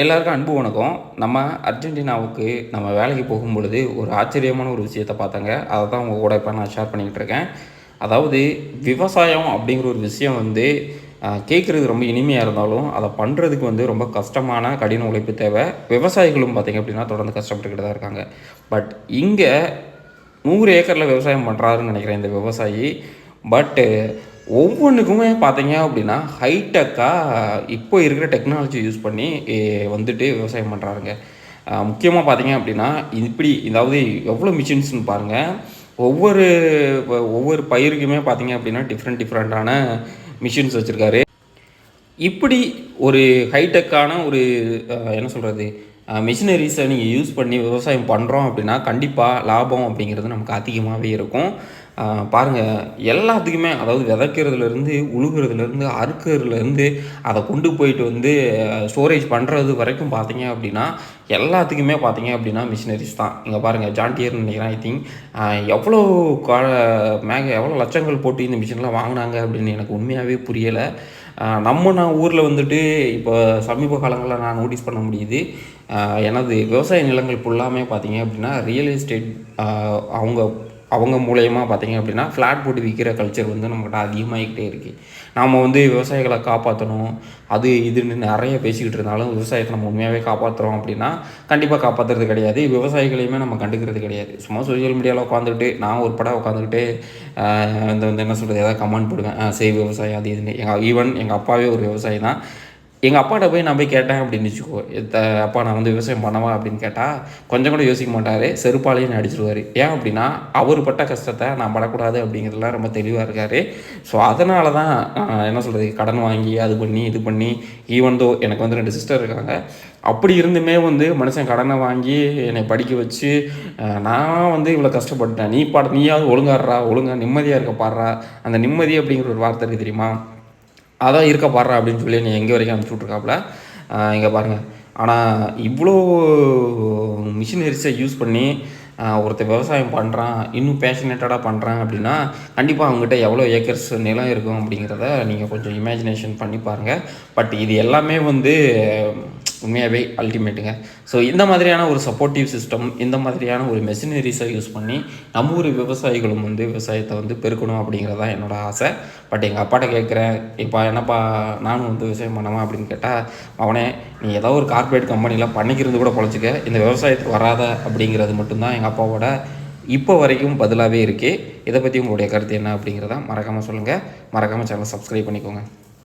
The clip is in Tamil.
எல்லாருக்கும் அன்பு வணக்கம். நம்ம அர்ஜென்டினாவுக்கு நம்ம வேலைக்கு போகும் பொழுது ஒரு ஆச்சரியமான ஒரு விஷயத்தை பார்த்தாங்க. அதை தான் உங்கள் கூட இப்போ நான் ஷேர் பண்ணிக்கிட்டு இருக்கேன். அதாவது விவசாயம் அப்படிங்கிற ஒரு விஷயம் வந்து கேட்குறது ரொம்ப இனிமையாக இருந்தாலும் அதை பண்ணுறதுக்கு வந்து ரொம்ப கஷ்டமான கடின உழைப்பு தேவை. விவசாயிகளும் பார்த்திங்க அப்படின்னா தொடர்ந்து கஷ்டப்பட்டுக்கிட்டு தான் இருக்காங்க. பட் இங்கே நூறு ஏக்கரில் விவசாயம் பண்ணுறாருன்னு நினைக்கிறேன் இந்த விவசாயி. பட்டு ஒவ்வொன்றுக்குமே பார்த்தீங்க அப்படின்னா ஹைடெக்காக இப்போ இருக்கிற டெக்னாலஜி யூஸ் பண்ணி வந்துட்டு விவசாயம் பண்ணுறாருங்க முக்கியமாக பார்த்தீங்க அப்படின்னா இப்படி அதாவது எவ்வளோ மிஷின்ஸ்னு பாருங்கள் ஒவ்வொரு ஒவ்வொரு பயிருக்குமே பார்த்தீங்க அப்படின்னா டிஃப்ரெண்ட் டிஃப்ரெண்ட்டான மிஷின்ஸ் வச்சுருக்காரு. இப்படி ஒரு ஹைடெக்கான ஒரு என்ன சொல்கிறது மிஷினரிஸை நீங்கள் யூஸ் பண்ணி விவசாயம் பண்ணுறோம் அப்படின்னா கண்டிப்பாக லாபம் அப்படிங்கிறது நமக்கு அதிகமாகவே இருக்கும். பாருங்கள் எல்லாத்துக்குமே அதாவது விதைக்கிறதுலேருந்து உழுகிறதுலேருந்து அறுக்கிறதுலேருந்து அதை கொண்டு போயிட்டு வந்து ஸ்டோரேஜ் பண்ணுறது வரைக்கும் பார்த்தீங்க அப்படின்னா எல்லாத்துக்குமே பார்த்தீங்க அப்படின்னா மிஷினரிஸ் தான். இங்கே பாருங்கள் ஜான்டியர்னு நினைக்கிறேன் ஐ திங்க் எவ்வளோ கா மேக எவ்வளோ லட்சங்கள் போட்டு இந்த மிஷின்லாம் வாங்கினாங்க அப்படின்னு எனக்கு உண்மையாகவே புரியலை. நம்ம நான் ஊரில் வந்துட்டு இப்போ சமீப காலங்களில் நான் நோட்டீஸ் பண்ண முடியுது. எனது விவசாய நிலங்கள் ஃபுல்லாமே பார்த்தீங்க அப்படின்னா ரியல் எஸ்டேட் அவங்க அவங்க மூலயமா பார்த்தீங்க அப்படின்னா ஃப்ளாட் போட்டு விற்கிற கல்ச்சர் வந்து நம்மகிட்ட அதிகமாகிக்கிட்டே இருக்குது நாம் வந்து விவசாயிகளை காப்பாற்றணும் அது இதுன்னு நிறைய பேசிக்கிட்டு இருந்தாலும் விவசாயத்தை நம்ம உண்மையாகவே காப்பாற்றுறோம் அப்படின்னா கண்டிப்பாக காப்பாற்றுறது கிடையாது. விவசாயிகளையுமே நம்ம கண்டுக்கிறது கிடையாது. சும்மா சோஷியல் மீடியாவில் உட்காந்துக்கிட்டு நான் ஒரு படம் உட்காந்துக்கிட்டு இந்த வந்து என்ன சொல்கிறது ஏதாவது கமெண்ட் போடுவேன். ஆ, சரி விவசாயம் அது இதுன்னு. எங்கள் ஈவன் எங்கள் அப்பாவே ஒரு விவசாயி தான் எங்கள் அப்பாட்ட போய் நான் போய் கேட்டேன் அப்படின்னு வச்சுக்கோ. அப்பா நான் வந்து விவசாயம் பண்ணவா அப்படின்னு கேட்டால் கொஞ்சம் கூட யோசிக்க மாட்டார். செருப்பாலையும் அடிச்சிருவார். ஏன் அப்படின்னா அவர் பட்ட கஷ்டத்தை நான் படக்கூடாது அப்படிங்கிறதுலாம் ரொம்ப தெளிவாக இருக்கார். ஸோ அதனால தான் என்ன சொல்கிறது கடன் வாங்கி அது பண்ணி இது பண்ணி ஈவன் தோ எனக்கு வந்து ரெண்டு சிஸ்டர் இருக்காங்க அப்படி இருந்துமே வந்து மனுஷன் கடனை வாங்கி என்னை படிக்க வச்சு நான் வந்து இவ்வளோ கஷ்டப்பட்டேன் நீ பாட நீயாவது ஒழுங்காடுறா ஒழுங்கா நிம்மதியாக இருக்க பாடுறா. அந்த நிம்மதி அப்படிங்கிற ஒரு வார்த்தை இருக்குது தெரியுமா? அதான் இருக்க பாடுறா அப்படின்னு சொல்லி நீ எங்கே வரைக்கும் அனுப்பிச்சி விட்ருக்காப்புல இங்கே பாருங்கள் ஆனால் இவ்வளோ மிஷினரிஸை யூஸ் பண்ணி ஒருத்தர் விவசாயம் பண்ணுறான் இன்னும் பேஷனேட்டடாக பண்ணுறான் அப்படின்னா கண்டிப்பாக அவங்ககிட்ட எவ்வளோ ஏக்கர்ஸ் நிலம் இருக்கும் அப்படிங்கிறத நீங்கள் கொஞ்சம் இமேஜினேஷன் பண்ணி பாருங்கள் பட் இது எல்லாமே வந்து உண்மையாகவே அல்டிமேட்டுங்க ஸோ இந்த மாதிரியான ஒரு சப்போர்ட்டிவ் சிஸ்டம் இந்த மாதிரியான ஒரு மெஷினரிஸை யூஸ் பண்ணி நம்ம ஊர் விவசாயிகளும் வந்து விவசாயத்தை வந்து பெருக்கணும் அப்படிங்கிறதா என்னோட ஆசை. பட் எங்கள் அப்பாட்ட கேட்குறேன் இப்போ என்னப்பா நானும் வந்து விவசாயம் பண்ணவா? அப்படின்னு கேட்டால் அவனே நீ ஏதோ ஒரு கார்ப்பரேட் கம்பெனியில் பண்ணிக்கிறது கூட பொழைச்சிக்க. இந்த விவசாயத்துக்கு வராத அப்படிங்கிறது மட்டும்தான் எங்கள் அப்பாவோட இப்போ வரைக்கும் பதிலாகவே இருக்குது இதை பற்றி உங்களுடைய கருத்து என்ன அப்படிங்கிறத மறக்காமல் சொல்லுங்கள் மறக்காமல் சேனலை சப்ஸ்கிரைப் பண்ணிக்கோங்க.